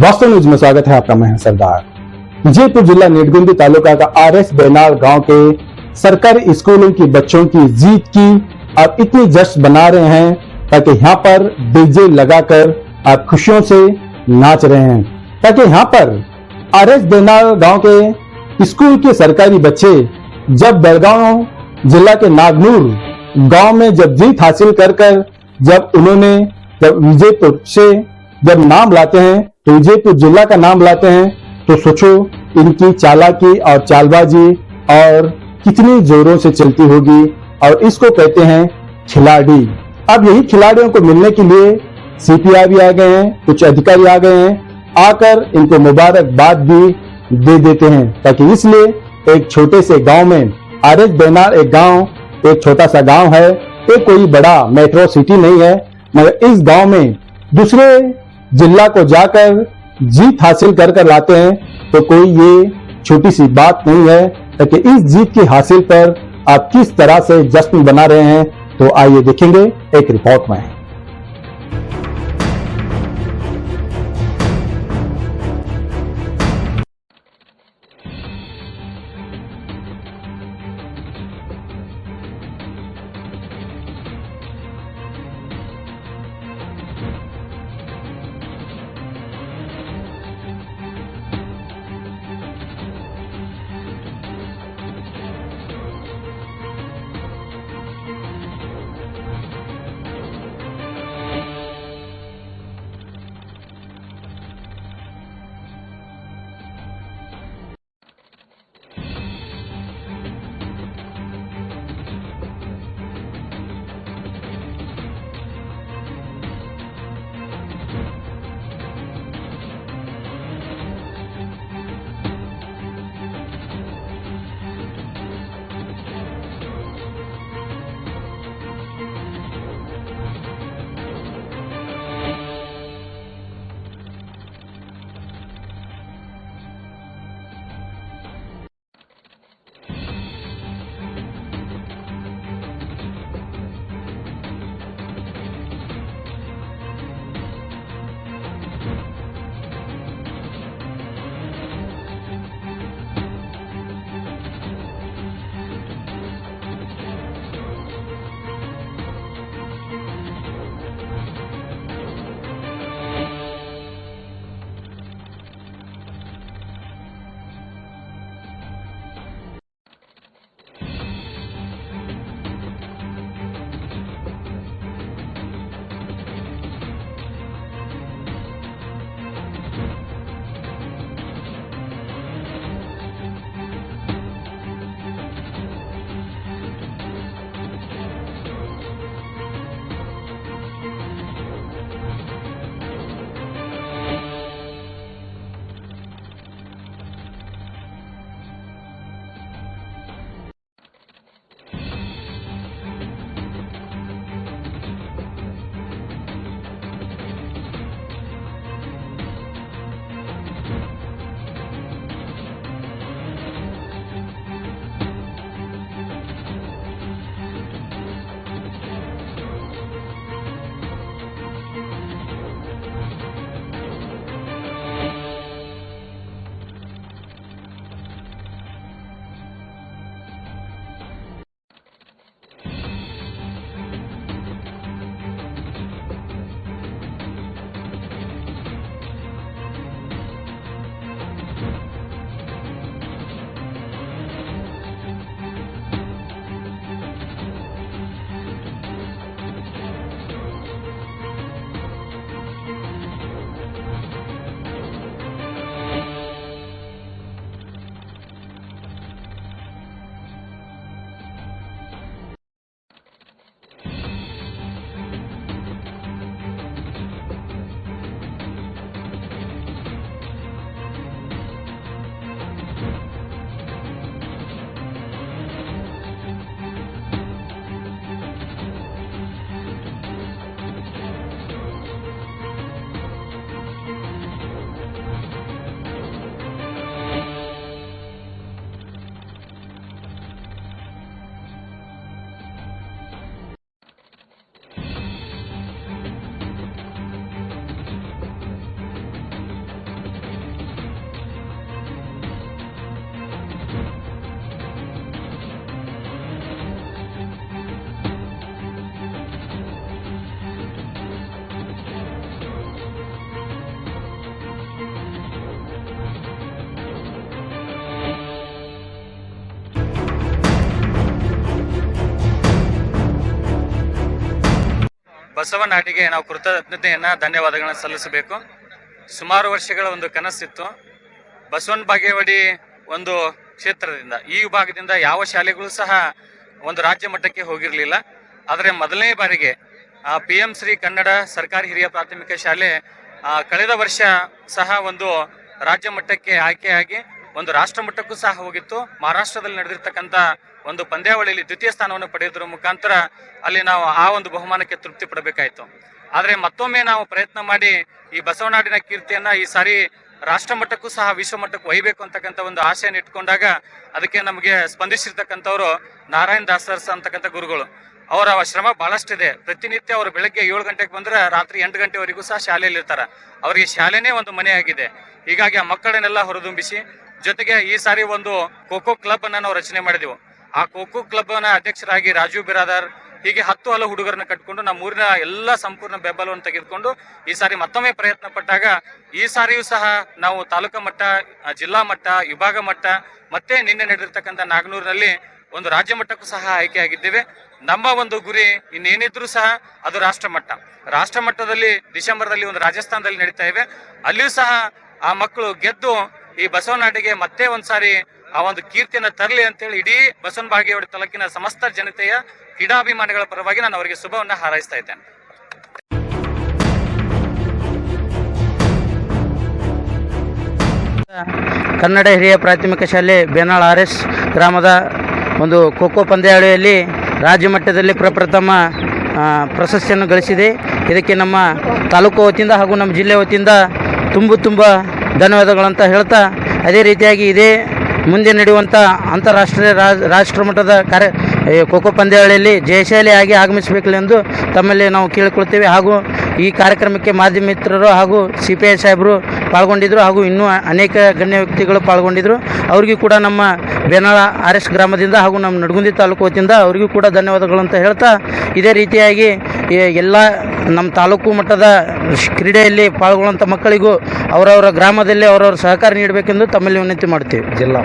वास्तव न्यूज़ में स्वागत है आपका मैं सरदार। विजयपुर जिला निडगुंदी तालुका का आर एस बेनाल गाँव के सरकारी स्कूलों की बच्चों की जीत की आप इतनी जश्न बना रहे हैं ताकि यहाँ पर डीजे लगाकर आप खुशियों से नाच रहे हैं। ताकि यहाँ पर आर एस बेनाल गाँव के स्कूल के सरकारी बच्चे जब बेलगांव जिला के नागनूर गाँव में जब जीत हासिल कर कर जब उन्होंने जब विजयपुर से जब नाम लाते हैं तो विजयपुर जिला का नाम लाते हैं तो सोचो इनकी चालाकी और चालबाजी और कितनी जोरों से चलती होगी और इसको कहते हैं खिलाड़ी। अब यही खिलाड़ियों को मिलने के लिए सीपीआई भी आ गए हैं, कुछ अधिकारी आ गए हैं, आकर इनको मुबारकबाद भी दे देते हैं, ताकि इसलिए एक छोटे से गाँव में आर एस बेनार एक गाँव, एक छोटा सा गाँव है ये कोई बड़ा मेट्रो सिटी नहीं है, मगर इस गाँव में दूसरे जिला को जाकर जीत हासिल कर कर लाते हैं तो कोई ये छोटी सी बात नहीं है ताकि इस जीत की हासिल पर आप किस तरह से जश्न बना रहे हैं तो आइए देखेंगे एक रिपोर्ट में। ಬಸವನಾಟಿಗೆ ನಾವು ಕೃತಜ್ಞತೆಯನ್ನು, ಧನ್ಯವಾದಗಳನ್ನ ಸಲ್ಲಿಸಬೇಕು. ಸುಮಾರು ವರ್ಷಗಳ ಒಂದು ಕನಸಿತ್ತು. ಬಸವನ ಬಾಗೇವಾಡಿ ಒಂದು ಕ್ಷೇತ್ರದಿಂದ, ಈ ವಿಭಾಗದಿಂದ ಯಾವ ಶಾಲೆಗಳು ಸಹ ಒಂದು ರಾಜ್ಯ ಮಟ್ಟಕ್ಕೆ ಹೋಗಿರಲಿಲ್ಲ. ಆದರೆ ಮೊದಲನೇ ಬಾರಿಗೆ ಪಿ ಎಂ ಶ್ರೀ ಕನ್ನಡ ಸರ್ಕಾರಿ ಹಿರಿಯ ಪ್ರಾಥಮಿಕ ಶಾಲೆ ಕಳೆದ ವರ್ಷ ಸಹ ಒಂದು ರಾಜ್ಯ ಮಟ್ಟಕ್ಕೆ ಆಯ್ಕೆಯಾಗಿ ಒಂದು ರಾಷ್ಟ್ರ ಮಟ್ಟಕ್ಕೂ ಸಹ ಹೋಗಿತ್ತು. ಮಹಾರಾಷ್ಟ್ರದಲ್ಲಿ ನಡೆದಿರ್ತಕ್ಕಂಥ ಒಂದು ಪಂದ್ಯಾವಳಿಯಲ್ಲಿ ದ್ವಿತೀಯ ಸ್ಥಾನವನ್ನು ಪಡೆಯೋದ್ರ ಮುಖಾಂತರ ಅಲ್ಲಿ ನಾವು ಆ ಒಂದು ಬಹುಮಾನಕ್ಕೆ ತೃಪ್ತಿ ಪಡಬೇಕಾಯಿತು. ಆದರೆ ಮತ್ತೊಮ್ಮೆ ನಾವು ಪ್ರಯತ್ನ ಮಾಡಿ ಈ ಬಸವನಾಡಿನ ಕೀರ್ತಿಯನ್ನ ಈ ಸಾರಿ ರಾಷ್ಟ್ರ ಮಟ್ಟಕ್ಕೂ ಸಹ ವಿಶ್ವ ಮಟ್ಟಕ್ಕೂ ಒಯ್ಯಬೇಕು ಅಂತಕ್ಕಂಥ ಒಂದು ಆಶೆಯನ್ನು ಇಟ್ಕೊಂಡಾಗ ಅದಕ್ಕೆ ನಮಗೆ ಸ್ಪಂದಿಸಿರ್ತಕ್ಕಂಥವ್ರು ನಾರಾಯಣ ದಾಸರ್ಸ್ ಅಂತಕ್ಕಂಥ ಗುರುಗಳು. ಅವರ ಶ್ರಮ ಬಹಳಷ್ಟಿದೆ. ಪ್ರತಿನಿತ್ಯ ಅವರು ಬೆಳಗ್ಗೆ ಏಳು ಗಂಟೆಗೆ ಬಂದ್ರೆ ರಾತ್ರಿ ಎಂಟು ಗಂಟೆವರೆಗೂ ಸಹ ಶಾಲೆಯಲ್ಲಿ ಇರ್ತಾರೆ ಅವರಿಗೆ ಶಾಲೆನೇ ಒಂದು ಮನೆ ಆಗಿದೆ ಹೀಗಾಗಿ ಆ ಮಕ್ಕಳನ್ನೆಲ್ಲ ಹೊರದುಂಬಿಸಿ ಜೊತೆಗೆ ಈ ಸಾರಿ ಒಂದು ಖೋಖೋ ಕ್ಲಬ್ ಅನ್ನ ನಾವು ರಚನೆ ಮಾಡಿದೆವು. ಆ ಖೋಖೋ ಕ್ಲಬ್ನ ಅಧ್ಯಕ್ಷರಾಗಿ ರಾಜೀವ್ ಬಿರಾದಾರ್, ಹೀಗೆ ಹತ್ತು ಹಲವು ಹುಡುಗರನ್ನ ಕಟ್ಕೊಂಡು ನಮ್ಮ ಊರಿನ ಎಲ್ಲ ಸಂಪೂರ್ಣ ಬೆಂಬಲವನ್ನು ತೆಗೆದುಕೊಂಡು ಈ ಸಾರಿ ಮತ್ತೊಮ್ಮೆ ಪ್ರಯತ್ನ ಪಟ್ಟಾಗ ಈ ಸಾರಿಯೂ ಸಹ ನಾವು ತಾಲೂಕಾ ಮಟ್ಟ, ಜಿಲ್ಲಾ ಮಟ್ಟ, ವಿಭಾಗ ಮಟ್ಟ, ಮತ್ತೆ ನಿನ್ನೆ ನಡೆದಿರ್ತಕ್ಕಂಥ ನಾಗನೂರಿನಲ್ಲಿ ಒಂದು ರಾಜ್ಯ ಮಟ್ಟಕ್ಕೂ ಸಹ ಆಯ್ಕೆಯಾಗಿದ್ದೇವೆ. ನಮ್ಮ ಒಂದು ಗುರಿ ಇನ್ನೇನಿದ್ರು ಸಹ ಅದು ರಾಷ್ಟ್ರ ಮಟ್ಟ. ರಾಷ್ಟ್ರ ಮಟ್ಟದಲ್ಲಿ ಡಿಸೆಂಬರ್ದಲ್ಲಿ ಒಂದು ರಾಜಸ್ಥಾನದಲ್ಲಿ ನಡೀತಾ ಇವೆ. ಅಲ್ಲಿಯೂ ಸಹ ಆ ಮಕ್ಕಳು ಗೆದ್ದು ಈ ಬಸವನಾಟಿಗೆ ಮತ್ತೆ ಒಂದ್ಸಾರಿ ಆ ಒಂದು ಕೀರ್ತಿಯನ್ನು ತರಲಿ ಅಂತೇಳಿ ಇಡೀ ಬಸವನ ಬಾಗೇವಾಡಿ ತಾಲೂಕಿನ ಸಮಸ್ತ ಜನತೆಯ ಕ್ರೀಡಾಭಿಮಾನಿಗಳ ಪರವಾಗಿ ನಾನು ಅವರಿಗೆ ಶುಭವನ್ನು ಹಾರೈಸ್ತಾ ಇದ್ದೇನೆ. ಕನ್ನಡ ಹಿರಿಯ ಪ್ರಾಥಮಿಕ ಶಾಲೆ ಬೇನಾಳ್ ಆರ್ ಎಸ್ ಗ್ರಾಮದ ಒಂದು ಖೋಖೋ ಪಂದ್ಯಾವಳಿಯಲ್ಲಿ ರಾಜ್ಯ ಮಟ್ಟದಲ್ಲಿ ಪ್ರಪ್ರಥಮ ಪ್ರಶಸ್ತಿಯನ್ನು ಗಳಿಸಿದೆ. ಇದಕ್ಕೆ ನಮ್ಮ ತಾಲೂಕು ವತಿಯಿಂದ ಹಾಗೂ ನಮ್ಮ ಜಿಲ್ಲೆ ವತಿಯಿಂದ ತುಂಬ ತುಂಬ ಧನ್ಯವಾದಗಳಂತ ಹೇಳ್ತಾ ಅದೇ ರೀತಿಯಾಗಿ ಇದೇ ಮುಂದೆ ನಡೆಯುವಂಥ ಅಂತಾರಾಷ್ಟ್ರೀಯ ರಾಷ್ಟ್ರ ಮಟ್ಟದ ಕಾರ್ಯ ಖೋಖೋ ಪಂದ್ಯಾವಳಿಯಲ್ಲಿ ಜಯಶಾಲಿಯಾಗಿ ಆಗಮಿಸಬೇಕೆಂದು ತಮ್ಮಲ್ಲಿ ನಾವು ಕೇಳಿಕೊಳ್ತೇವೆ. ಹಾಗೂ ಈ ಕಾರ್ಯಕ್ರಮಕ್ಕೆ ಮಾಧ್ಯಮ ಮಿತ್ರರು ಹಾಗೂ ಸಿ ಪಿ ಐ ಸಾಹೇಬರು ಪಾಲ್ಗೊಂಡಿದ್ದರು ಹಾಗೂ ಇನ್ನೂ ಅನೇಕ ಗಣ್ಯ ವ್ಯಕ್ತಿಗಳು ಪಾಲ್ಗೊಂಡಿದ್ದರು ಅವ್ರಿಗೂ ಕೂಡ ನಮ್ಮ ಬೇನಾಳ ಆರ್ ಎಸ್ ಗ್ರಾಮದಿಂದ ಹಾಗೂ ನಮ್ಮ ನಡಗುಂದಿ ತಾಲೂಕು ವತಿಯಿಂದ ಅವರಿಗೂ ಕೂಡ ಧನ್ಯವಾದಗಳು ಅಂತ ಹೇಳ್ತಾ ಇದೇ ರೀತಿಯಾಗಿ ಎಲ್ಲ ನಮ್ಮ ತಾಲೂಕು ಮಟ್ಟದ ಕ್ರೀಡೆಯಲ್ಲಿ ಪಾಲ್ಗೊಳ್ಳುವಂಥ ಮಕ್ಕಳಿಗೂ ಅವರವರ ಗ್ರಾಮದಲ್ಲಿ ಅವರವರ ಸಹಕಾರ ನೀಡಬೇಕೆಂದು ತಮ್ಮಲ್ಲಿ ವಿನಂತಿ ಮಾಡ್ತೀವಿ. ಜಿಲ್ಲಾ